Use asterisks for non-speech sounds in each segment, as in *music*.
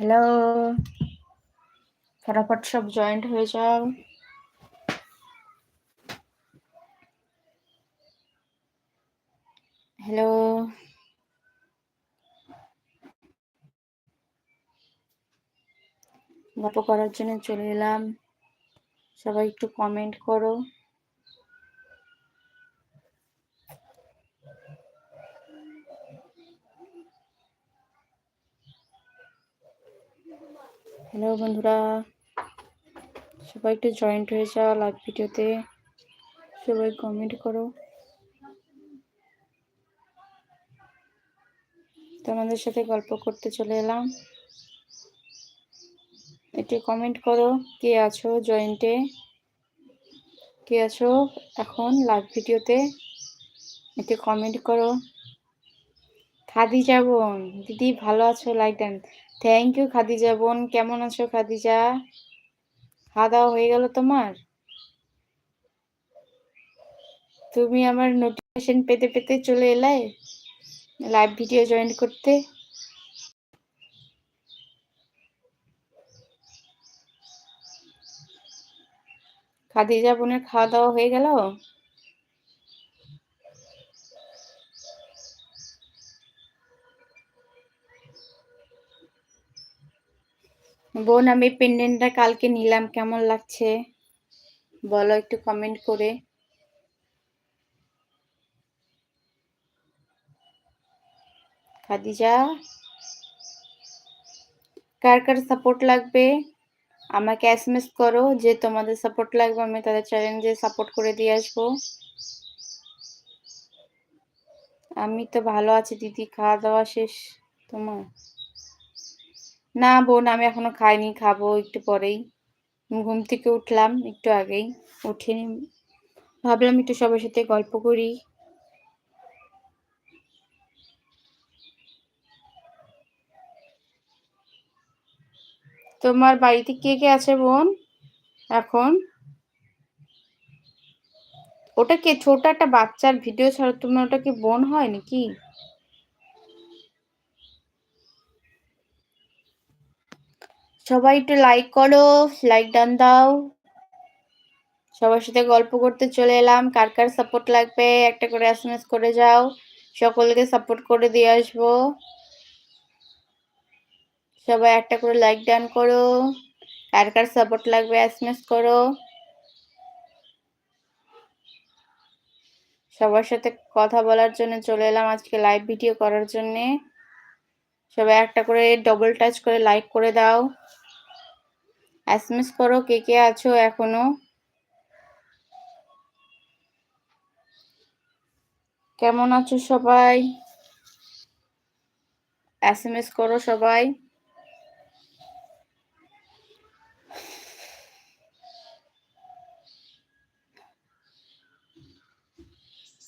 Hello. ফটাফট সব joint হয়ে যাও। হ্যালো। গল্প করার জন্য চলে এলাম। সবাই একটু কমেন্ট করো। হ্যালো বন্ধুরা, সবাই একটু জয়েন্ট হয়ে যাও লাইভ ভিডিওতে। সবাই কমেন্ট করো। তোমাদের সাথে গল্প করতে চলে এলাম। একটু কমেন্ট করো, কে আছো জয়েন্টে কে আছো এখন লাইভ ভিডিওতে? একটু কমেন্ট করো। খাদিজা বোন দিদি ভালো আছো? লাইক দেন। থ্যাংক ইউ খাদিজা বোন। কেমন আছো খাদিজা? খাওয়া দাওয়া হয়ে গেল তোমার? তুমি আমার নোটিফিকেশন পেতে পেতে চলে এলে? লাইভ ভিডিও জয়েন করতে? খাদিজা বোনের খাওয়া দাওয়া হয়ে গেল? বোন, আমি পেন্ডেন্টটা কালকে নিলাম, কেমন লাগছে? বলো একটু কমেন্ট করে। খাদিজা? কার কার সাপোর্ট লাগবে? আমাকে এসএমএস করো যে তোমাদের সাপোর্ট লাগবে, আমি তাদের চ্যালেঞ্জে সাপোর্ট করে দিয়ে আসব। আমি তো ভালো আছি, দিদি, খাওয়া দাওয়া শেষ। তোমার? না বোন, আমি এখনও খাইনি, খাব একটু পরেই। ঘুম থেকে উঠলাম একটু আগেই, উঠিনি। ভাবলাম একটু সবার সাথে গল্প করি। তোমার বাড়িতে কে কে আছে বোন, এখন? ওটা কে? ছোট একটা বাচ্চার ভিডিও ছাড়া তোমার ওটা কি বোন হয় নাকি? সবাই একটু লাইক করো লাইক ডান দাও। সবার সাথে গল্প করতে চলে এলাম। কার কার সাপোর্ট লাগবে? একটা করে এস এম এস করে যাও। সকলকে সাপোর্ট করে দিয়ে আসব। সবাই একটা করে লাইক ডান করো। কার কার সাপোর্ট লাগবে এস এম এস করো। সবার সাথে কথা বলার জন্য চলে এলাম আজকে লাইভ ভিডিও করার জন্যে। সবাই একটা করে ডবল টাচ করে লাইক করে দাও। এসএমএস করো, কে কে আছো এখনও? কেমন আছো সবাই? এসএমএস করো সবাই।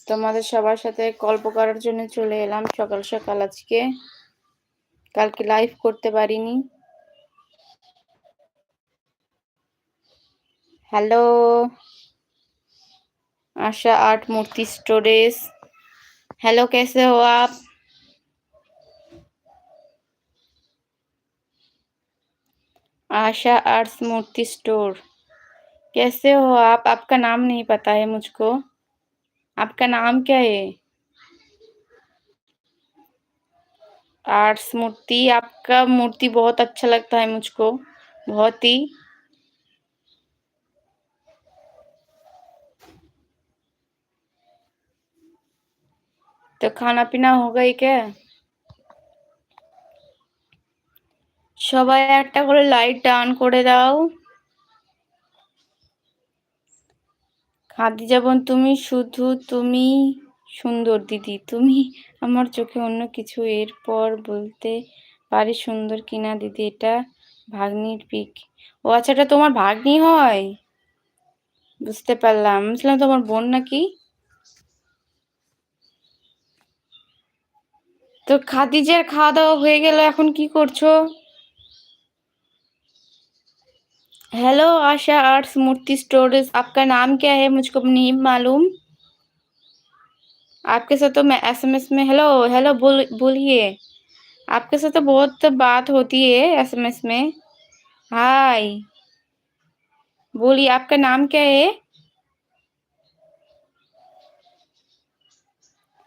তোমাদের সবার সাথে গল্প করার জন্য চলে এলাম সকাল সকাল আজকে। কালকে লাইভ করতে পারিনি। हेलो आशा आर्ट मूर्ति स्टोरेज। हेलो कैसे हो आप? आशा आर्ट्स मूर्ति स्टोर। कैसे हो आप? आपका नाम नहीं पता है मुझको। आपका नाम क्या है? आर्ट्स मूर्ति। आपका मूर्ति बहुत अच्छा लगता है मुझको। बहुत ही। तो खाना पीना हो गई क्या সবাই একটা করে লাইট ডান করে দাও খাদি যাবন তুমি শুধু তুমি সুন্দর দিদি তুমি আমার চোখে অন্য কিছু এরপর বলতে পারি সুন্দর কিনা দিদি এটা ভাগ্নির পিক ও আচ্ছা এটা তোমার ভাগ্নি হয় বুঝতে পারলাম বুঝলাম তোমার বোন নাকি তো খাদিজের খাওয়া দাওয়া হয়ে গেল এখন কি করছো हेलो आशा आर्ट्स मूर्ति स्टोरेज आपका नाम क्या है मुझको नहीं मालूम आपके साथ तो मैं एसएमएस में हेलो हेलो बोल बोलिए आपके साथ तो बहुत बात होती है एसएमएस में हाय बोलिए आपका नाम क्या है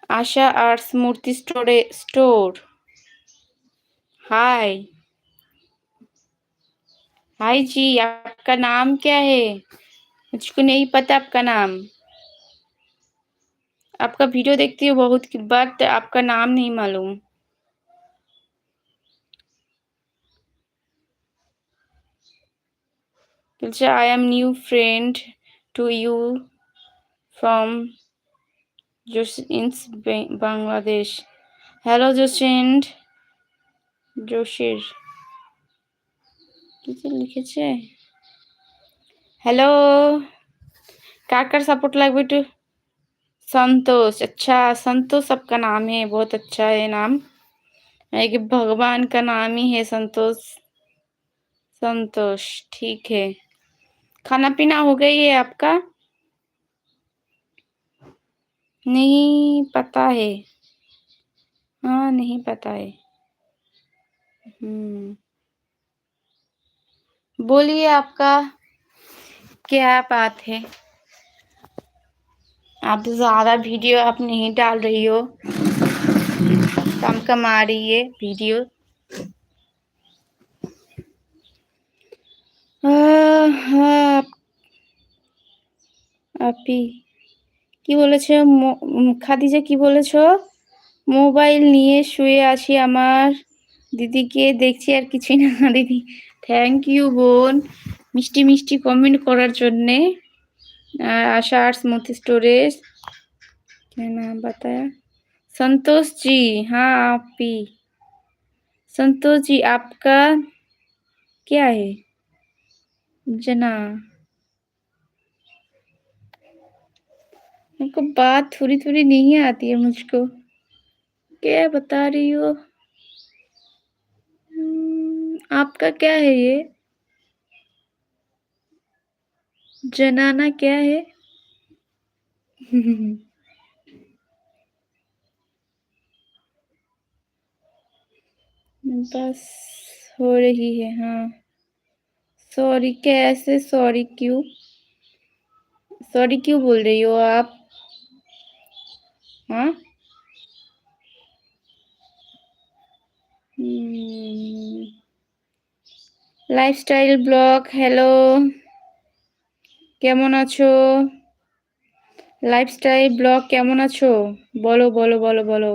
आशा आर्ट्स मूर्ति स्टोरे, स्टोर। हाय। हाय जी, आपका नाम क्या है? मुझको नहीं पता आपका नाम। आपका वीडियो देखती हूँ बहुत बट आपका नाम नहीं मालूम। I am new friend to you from জোসিন্স Bangladesh hello জোসেন্ট জোশের কি যে লিখেছে হ্যালো কার কার सपोर्ट লাগবে একটু संतोष अच्छा संतोष सबका नाम है बहुत अच्छा है नाम एक भगवान का नाम ही है संतोष संतोष ठीक है खाना पीना हो गई है आपका नहीं पता है। हाँ नहीं पता है। हम्म। बोलिए आपका क्या बात है? आप ज़्यादा वीडियो आप नहीं डाल रही हो। कम कम आ रही है वीडियो। हाँ अभी কি বলেছ খাদিজা কি বলেছ মোবাইল নিয়ে শুয়ে আছি আমার দিদিকে দেখছি আর কিছুই না *laughs* দিদি থ্যাংক ইউ বোন মিষ্টি মিষ্টি কমেন্ট করার জন্যে आशा आर्ट्स मोती स्टोरेज क्या नाम बताया संतोष जी हाँ आप ही संतोष जी आपका क्या है जना हमको बात थोड़ी थोड़ी नहीं आती है मुझको। क्या बता रही हो? आपका क्या है ये? जनाना क्या है? *laughs* बस हो रही है हाँ। सॉरी कैसे सॉरी क्यों? सॉरी क्यों बोल रही हो आप? हाँ লাইফস্টাইল ব্লগ হ্যালো কেমন আছো? লাইফস্টাইল ব্লগ কেমন আছো? বলো বলো বলো বলো।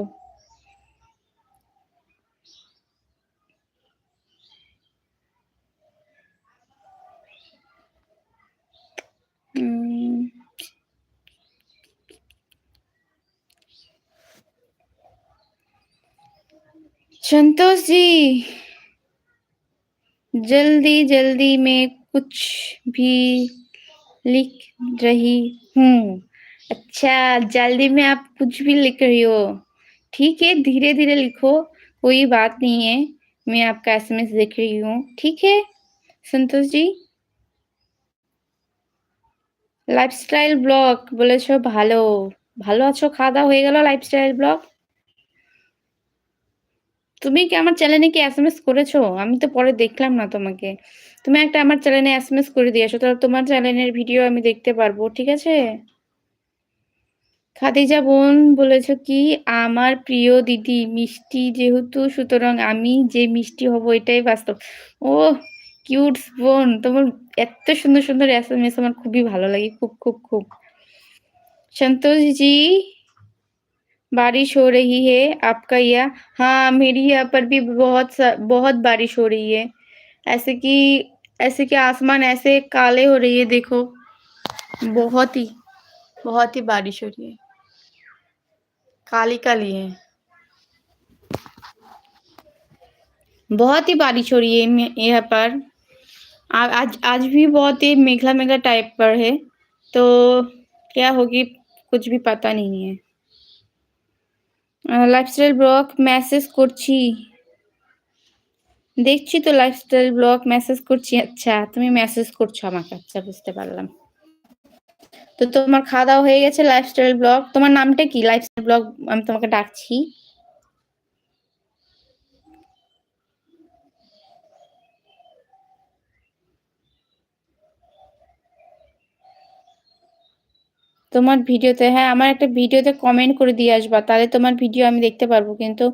संतोष जी जल्दी जल्दी में कुछ भी लिख रही हूँ अच्छा जल्दी में आप कुछ भी लिख रही हो ठीक है धीरे धीरे लिखो कोई बात नहीं है मैं आपका एसएमएस देख रही हूँ ठीक है संतोष जी লাইফস্টাইল ব্লগ বলেছো ভালো ভালো আছো খাওয়া দাওয়া হয়ে গেল লাইফস্টাইল ব্লগ তুমি কি আমার চ্যানেলে কি এসএমএস করেছ? আমি তো পরে দেখলাম না তোমাকে। তুমি একটা আমার চ্যানেলে এসএমএস করে দিয়ে আসো, তাহলে তোমার চ্যানেলের ভিডিও আমি দেখতে পারব, ঠিক আছে? খাদিজা বোন বলেছ কি, আমার প্রিয় দিদি, মিষ্টি যেহেতু, সুতরাং আমি যে মিষ্টি হব এটাই বাস্তব। ও কিউট বোন, তোমার এত সুন্দর সুন্দর এসএমএস আমার খুবই ভালো লাগে, খুব খুব খুব। সন্তোষজি बारिश हो रही है आपका यह हाँ मेरी यहाँ पर भी बहुत बहुत बारिश हो रही है। ऐसे कि ऐसे कि आसमान ऐसे काले हो रही है, देखो। बहुत ही बहुत ही बारिश हो रही है। काली काली है। बहुत ही बारिश हो रही है यहाँ पर। आज आज भी बहुत ही मेघला मेघला टाइप पर है। तो क्या होगी कुछ भी पता नहीं है। লাইফস্টাইল ব্লগ মেসেজ করছি। দেখছি তো লাইফস্টাইল ব্লগ মেসেজ করছি। আচ্ছা তুমি মেসেজ করছ আমাকে। আচ্ছা বুঝতে পারলাম। তো তোমার খাওয়া দাওয়া হয়ে গেছে লাইফস্টাইল ব্লগ তোমার নামটা কি? লাইফস্টাইল ব্লগ আমি তোমাকে ডাকছি। তোমার ভিডিওতে হ্যাঁ আমার একটা ভিডিওতে কমেন্ট করে দিয়ে আসবা তাহলে তোমার ভিডিও আমি দেখতে পারবো কিন্তু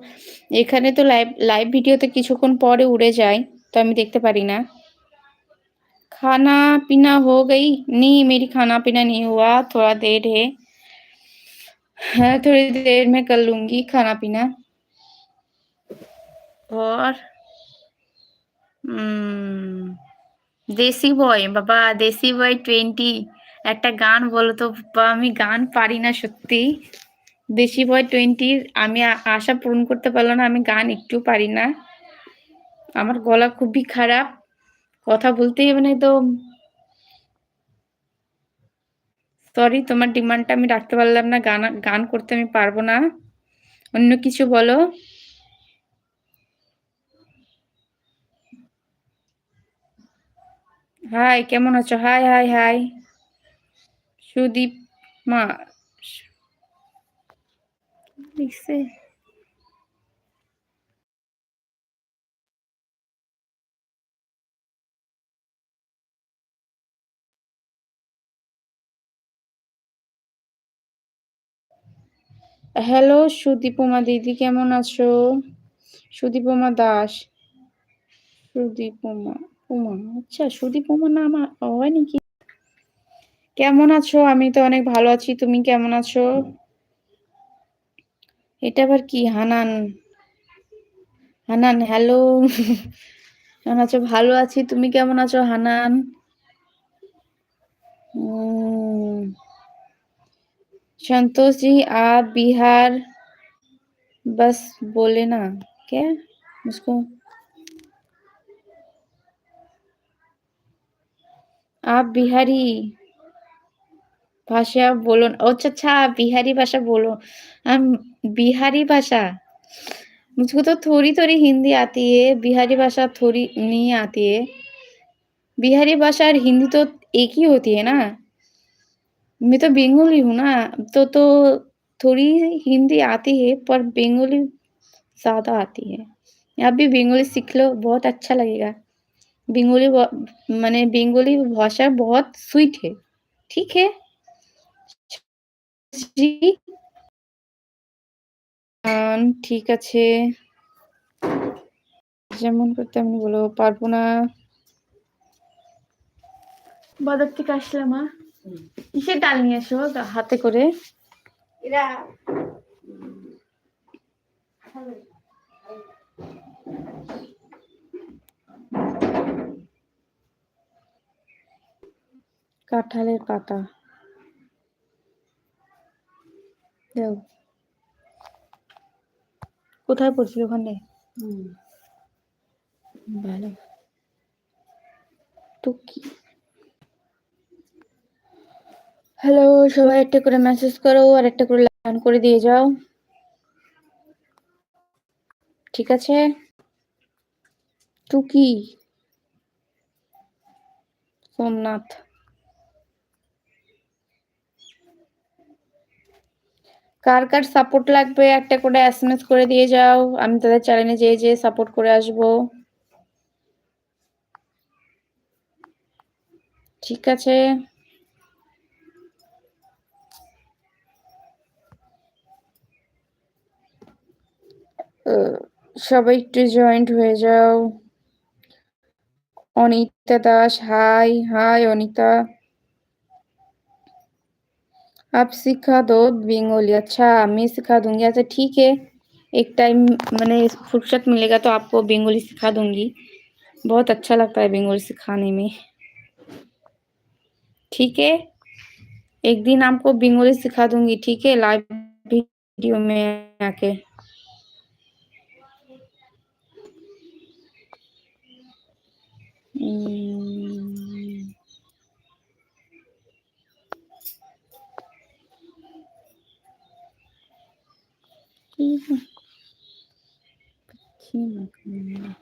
এখানে তো লাইভ লাইভ ভিডিওতে কিছুক্ষণ পরে উড়ে যায় তো আমি দেখতে পারি না खाना पीना हो गई नहीं मेरी खाना पीना नहीं हुआ थोड़ा देर है हाँ थोड़ी देर में कर लूंगी खाना पीना और উম, দেশি বয় বাবা দেশি বয় টোয়েন্টি একটা গান বলো তো আমি গান পারি না সত্যি। দেশি বয় টোয়েন্টি আমি আশা পূরণ করতে পারলাম না, আমি গান একটু পারি না। আমার গলা খুবই খারাপ, কথা বলতেই মানে তো। সরি তোমার ডিমান্ডটা আমি রাখতে পারলাম না, গান গান করতে আমি পারব না। অন্য কিছু বলো। হাই কেমন আছো? হাই হাই হাই সুদীপ মা লিখছে। হ্যালো সুদীপমা দিদি কেমন আছো? সুদীপমা দাস। সুদীপমা উমা আচ্ছা সুদীপমা নাম হয় নাকি কেমন আছো আমি তো অনেক ভালো আছি তুমি কেমন আছো এটা আবার কি হানান হানান হ্যালো কেমন আছো ভালো আছি তুমি কেমন আছো হানান हम्म, संतोष जी आप बिहार बस बोले ना क्या उसको आप बिहारी भाषा बोलो ना अच्छा अच्छा आप बिहारी भाषा बोलो हम बिहारी भाषा मुझको तो थोड़ी थोड़ी हिंदी आती है बिहारी भाषा थोड़ी नहीं आती है बिहारी भाषा और हिंदी तो एक ही होती है ना मैं तो बंगाली हूँ ना तो तो थोड़ी हिंदी आती है पर बंगाली ज्यादा आती है आप भी बंगाली सीख लो बहुत अच्छा लगेगा बंगाली ब- মানে বেঙ্গলি ভাষা बहुत स्वीट है ठीक है জি ঠিক আছে। যেমন করতে আমি বলো পারব না। বাজার থেকে আসলাম মা কিসের ডাল নিয়ে এসো হাতে করে। কাঁঠালের পাতা দাও কোথায় পড়ছিল ওখানে? ভালো তো কি? হ্যালো সবাই একটা করে মেসেজ করো আর একটা করে লাইন করে দিয়ে যাও। ঠিক আছে? টুকি সোমনাথ। কার কার সাপোর্ট লাগবে? একটা করে এসএমএস করে দিয়ে যাও। আমি তাদের চ্যানেলে যেয়ে যেয়ে সাপোর্ট করে আসব। ঠিক আছে। সবাই একটু জয়েন্ট হয়ে যাও। Anita Das hi hi Anita. आप सिखा दो बेंगोली अच्छा मैं सिखा दूँगी। अच्छा ठीक है। एक टाइम मैंने फुर्सत मिलेगा तो आपको बेंगोली सिखा दूँगी। बहुत अच्छा लगता है बेंगोली सिखाने में। ठीक है? एक दिन आपको बेंगोली सिखा दूँगी ठीक है? लाइव वीडियो में आके। हम्म, ठीक है ठीक है।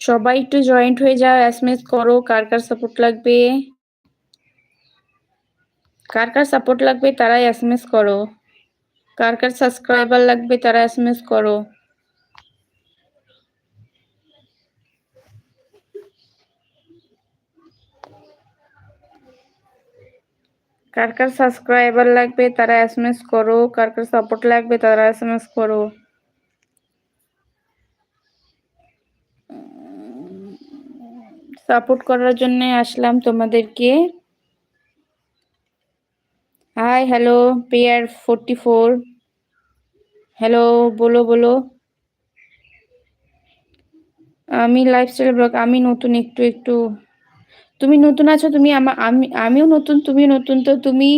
সবাই একটু জয়েন্ট হয়ে যাও এসএমএস করো কার কার সাপোর্ট লাগবে কার কার সাপোর্ট লাগবে তারাই এসএমএস করো কার কার সাবস্ক্রাইবার লাগবে তারা এসএমএস করো কার কার সাবস্ক্রাইবার লাগবে তারা এসএমএস করো, কার কার সাপোর্ট লাগবে তারা এসএমএস করো। সাপোর্ট করার জন্য আসলাম তোমাদেরকে। হাই হ্যালো পেয়ার ফোরটি ফোর হ্যালো বলো বলো। আমি লাইফস্টাইল ব্লগ আমি নতুন, একটু একটু তুমি নতুন আছো, তুমি আমার আমি, আমিও নতুন, তুমিও নতুন, তো তুমি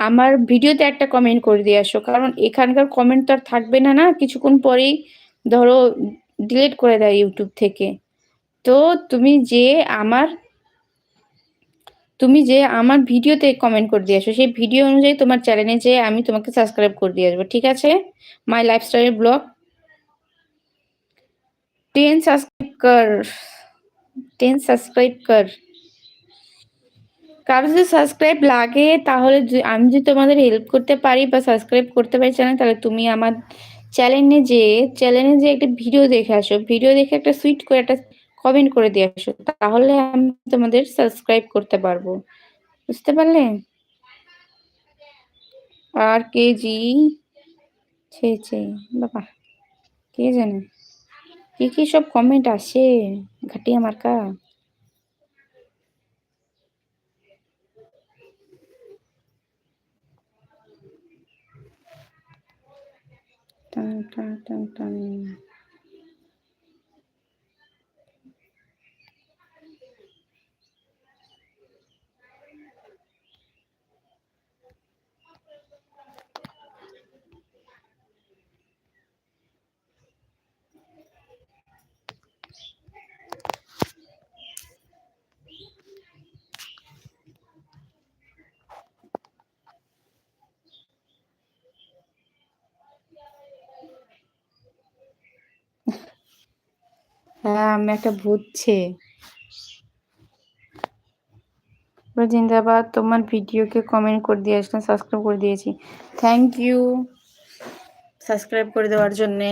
আমার ভিডিওতে একটা কমেন্ট করে দিয়ে আসো। কারণ এখানকার কমেন্ট তো আর থাকবে না না? কিছুক্ষণ পরেই ধরো ডিলিট করে দেয় ইউটিউব থেকে। তো তুমি যে আমার, তুমি যে আমার ভিডিওতে কমেন্ট করে দিয়ে আসো, সেই ভিডিও অনুযায়ী তোমার চ্যানেলে যে আমি তোমাকে সাবস্ক্রাইব করে দিয়ে আসব, ঠিক আছে? My lifestyle blog ten subscribe কর টেন সাবস্ক্রাইব কর কারও যদি সাবস্ক্রাইব লাগে, তাহলে আমি যদি তোমাদের হেল্প করতে পারি বা সাবস্ক্রাইব করতে পারি চ্যানেল তাহলে তুমি আমার চ্যানেলে যে চ্যানেলে যে একটা ভিডিও দেখে আসো। ভিডিও দেখে একটা সুইট করে একটা কমেন্ট করে দিয়ে আসো। তাহলে আমি তোমাদের সাবস্ক্রাইব করতে পারব। বুঝতে পারলে? আর কেজি ছে ছে, বাবা, কে জানে? কি কি সব কমেন্ট আসে? ঘাটিয়া মার্কা। টান টান টান টান হ্যাঁ আমি একটা বুঝছে জিন্দাবাদ, তোমার ভিডিওকে কমেন্ট করে দিয়ে আসলাম সাবস্ক্রাইব করে দিয়েছি। থ্যাংক ইউ সাবস্ক্রাইব করে দেওয়ার জন্যে।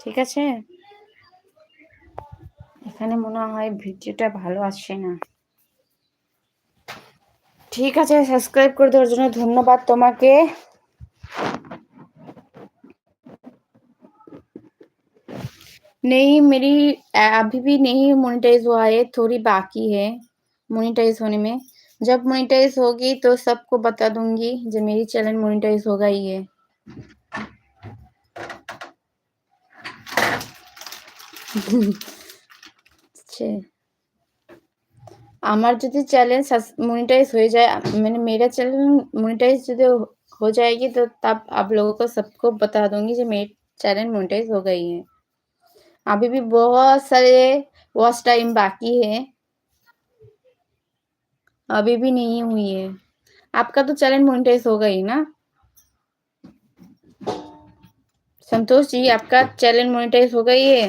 ঠিক আছে? এখানে মনে হয় ভিডিওটা ভালো আসছে না। ঠিক আছে সাবস্ক্রাইব করে দেওয়ার জন্য ধন্যবাদ তোমাকে। नहीं, मेरी अभी भी नहीं मोनिटाइज हुआ है, थोड़ी बाकी है मोनिटाइज होने में। जब मोनिटाइज होगी तो सबको बता दूँगी जो मेरी चैनल मोनिटाइज होगा ही है। আমার যদি চ্যানেল मोनिटाइज हो जाए। मैंने, मेरा चैलेंज मोनिटाइज যদি हो जाएगी तो तब आप लोगों को सबको बता दूँगी जो मेरी चैलेंज मोनिटाइज हो गई है। अभी भी बहुत सारे वॉच टाइम बाकी है अभी भी नहीं हुई है आपका तो चैनल मोनिटाइज होगा ही ना संतोष जी आपका चैनल मोनिटाइज हो गई है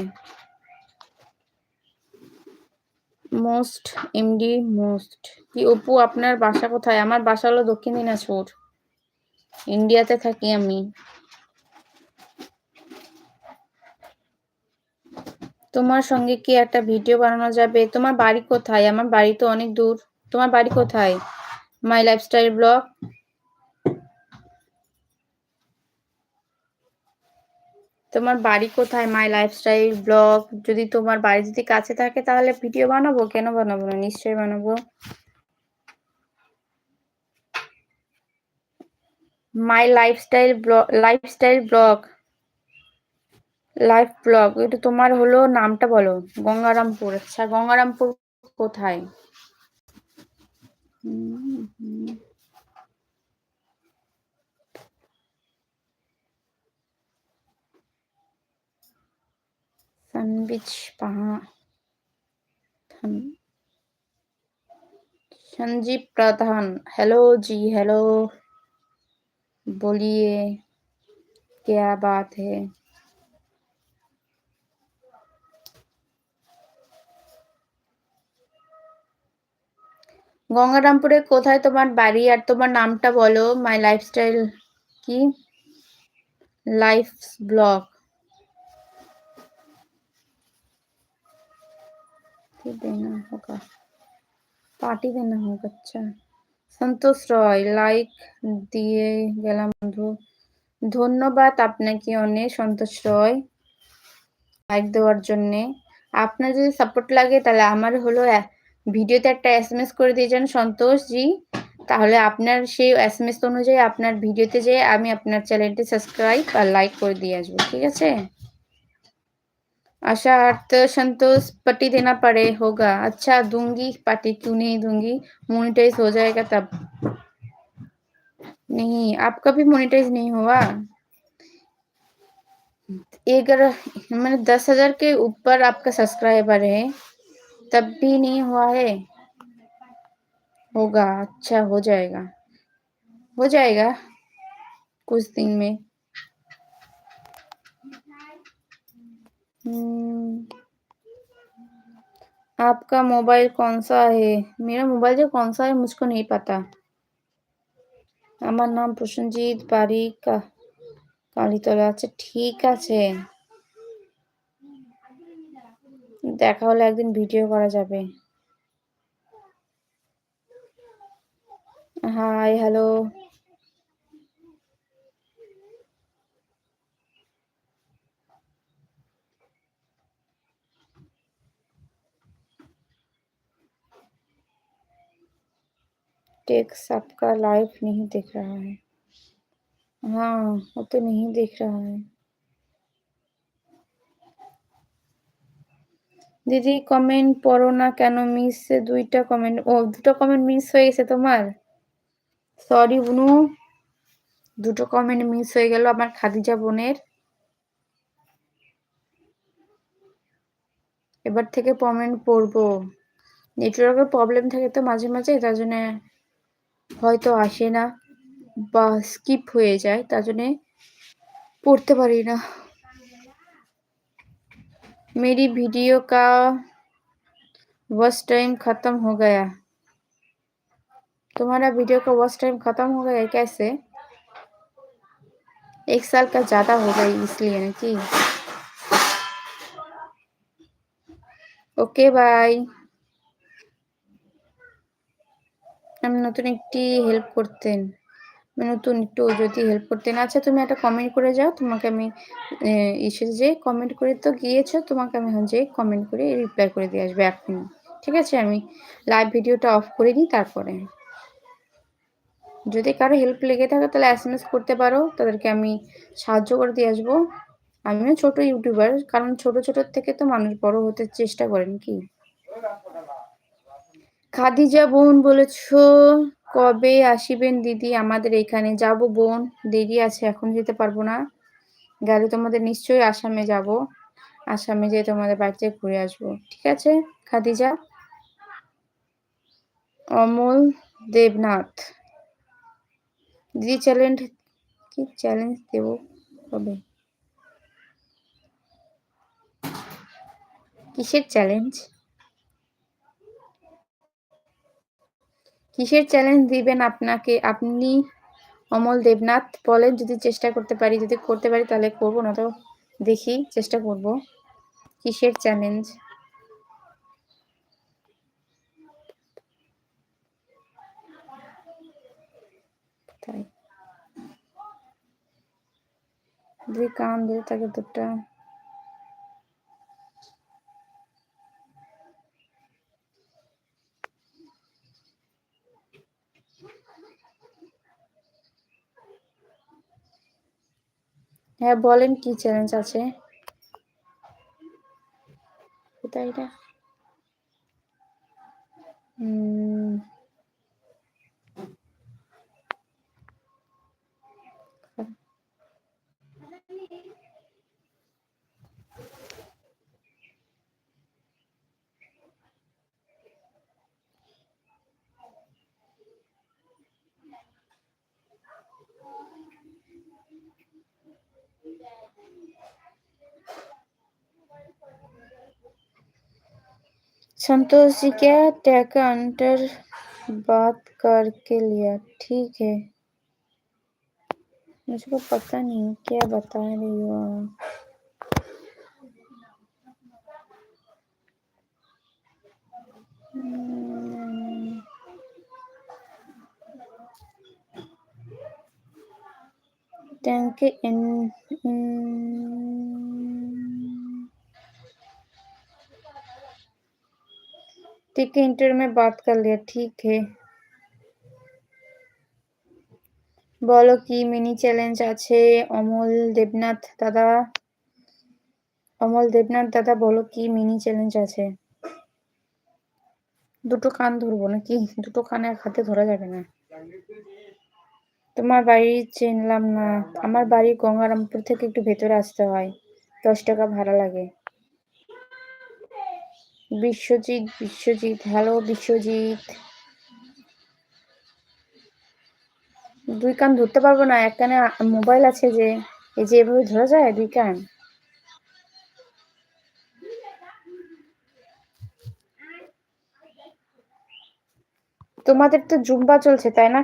মোস্ট এমডি মোস্ট কি অপু আপনার বাসা কোথায় আমার বাসা হলো দক্ষিণ দিনাজপুর ইন্ডিয়াতে থাকি আমি তোমার সঙ্গে কি একটা ভিডিও বানানো যাবে? তোমার বাড়ি কোথায়? আমার বাড়ি তো অনেক দূর। তোমার বাড়ি কোথায়? মাই লাইফস্টাইল ব্লগ তোমার বাড়ি কোথায়? মাই লাইফস্টাইল ব্লগ যদি তোমার বাড়ি যদি কাছে থাকে, তাহলে ভিডিও বানাবো? কেন বানাবো না? নিশ্চয়ই বানাবো। My lifestyle blog lifestyle blog life blog এটা তোমার হলো নামটা বলো গঙ্গারামপুর আচ্ছা গঙ্গারামপুর কোথায় सनबिच संजीव प्रधान हेलो जी हेलो बोलिए क्या बात है গঙ্গারামপুরে কোথায় তোমার বাড়ি আর তোমার নামটা বলো মাই লাইফস্টাইল কি লাইফ ব্লগ देना होगा पार्टी देना होगा अच्छा সন্তোষ রয় লাইক দিয়ে গেলাম বন্ধু ধন্যবাদ আপনাকে অনেক সন্তোষ রয় লাইক দেওয়ার জন্যে আপনার যদি সাপোর্ট লাগে তাহলে আমার হলো ভিডিওতে একটা এস এম এস করে দিয়ে যান সন্তোষ জি তাহলে আপনার সেই এস এম এস অনুযায়ী আপনার ভিডিওতে যেয়ে আমি আপনার চ্যানেলটি সাবস্ক্রাইব আর লাইক করে দিয়ে আসবো ঠিক আছে आशा अर्थ संतोष पट्टी देना पड़े होगा अच्छा दूंगी पार्टी क्यों नहीं दूंगी मोनिटाइज हो जाएगा तब नहीं आपका भी मोनिटाइज नहीं हुआ अगर मैंने दस हजार के ऊपर आपका सब्सक्राइबर है तब भी नहीं हुआ है होगा अच्छा हो जाएगा हो जाएगा कुछ दिन में हम्म, आपका मोबाइल कौन सा है मेरा मोबाइल जो कौन सा है मुझको नहीं पता আমার নাম প্রসেনজিৎ বাড়ি কা- কালীতলা আচ্ছা ঠিক আছে দেখা হলে একদিন ভিডিও করা যাবে হাই হ্যালো टेक्स आपका लाइव नहीं दिख रहा है हाँ वो तो नहीं दिख रहा है দিদি কমেন্ট পড়ো না কেন মিস দুইটা কমেন্ট ও দুটো কমেন্ট মিস হয়ে গেছে তোমার? সরি বুনু। দুটো কমেন্ট মিস হয়ে গেল আমার খাদিজা বোনের। এবার থেকে কমেন্ট পড়ব। নেটওয়ার্কের প্রবলেম থাকে তো মাঝে মাঝে, তার জন্য হয়তো আসে না বা স্কিপ হয়ে যায়, তার জন্যে পড়তে পারি না। मेरी वीडियो का वॉच टाइम खत्म हो गया तुम्हारा वीडियो का वॉच टाइम खत्म हो गया कैसे एक साल का ज्यादा हो गई इसलिए ना कि ওকে বাই আমি নতুন একটি হেল্প করতেন আমি নতুন একটু যদি হেল্প করতে না আচ্ছা তুমি একটা কমেন্ট করে যাও। তোমাকে আমি এসে যে কমেন্ট করে তো গিয়েছো, তোমাকে আমি যে কমেন্ট করে রিপ্লাই করে দিয়ে আসব এখনই ঠিক আছে? আমি লাইভ ভিডিওটা অফ করে নিই তারপরে। যদি কারও হেল্প লেগে থাকে তাহলে এস এম এস করতে পারো। তাদেরকে আমি সাহায্য করে দিয়ে আসব। আমিও ছোট ইউটিউবার কারণ ছোট ছোট থেকে তো মানুষ বড় হতে চেষ্টা করেন কি? খাদিজা বোন বলেছ কবে আসিবেন দিদি? আমাদের এখানে যাব বোন। দেরি আছে, এখন যেতে পারব না। গেলে তোমাদের নিশ্চয়ই আসামে যাব। আসামে যেয়ে তোমাদের বাড়িতে ঘুরে আসব। ঠিক আছে, খাদিজা? অমল দেবনাথ। দিদি চ্যালেঞ্জ কি চ্যালেঞ্জ দেব? কবে? কিসের চ্যালেঞ্জ কিসের চ্যালেঞ্জ দিবেন আপনাকে? আপনি অমল দেবনাথ বলেন, যদি চেষ্টা করতে পারি, যদি করতে পারি তাহলে করব না তো দেখি, চেষ্টা করব। কিসের চ্যালেঞ্জ তাই। দুই কান ধরে থাকে দুটা। হ্যাঁ বলেন কি চ্যালেঞ্জ আছে? কোথায় এটা? হুম संतोष जी क्या टैक अंटर बात करके लिया। ठीक है। मुझको पता नहीं क्या बता रही हो टैंक इन, इन ठीक है इंटर में बात कर लिया ठीक है বলো কি মিনি চ্যালেঞ্জ আছে অমল দেবনাথ দাদা অমল দেবনাথ দাদা বলো কি মিনি চ্যালেঞ্জ আছে দুটো কান ধরবো নাকি দুটো কান এক হাতে ধরা যাবে না তোমার বাড়ি চিনলাম না আমার বাড়ি গঙ্গারামপুর থেকে একটু ভেতরে আসতে হয় দশ টাকা ভাড়া লাগে বিশ্বজিৎ বিশ্বজিৎ, হ্যালো বিশ্বজিৎ। দুই কান ধরতে পারব না, এক কানে মোবাইল আছে যে, এই যে এভাবে ধরা যায় দুই কান? তোমাদের তো জুম্বা চলছে, তাই না?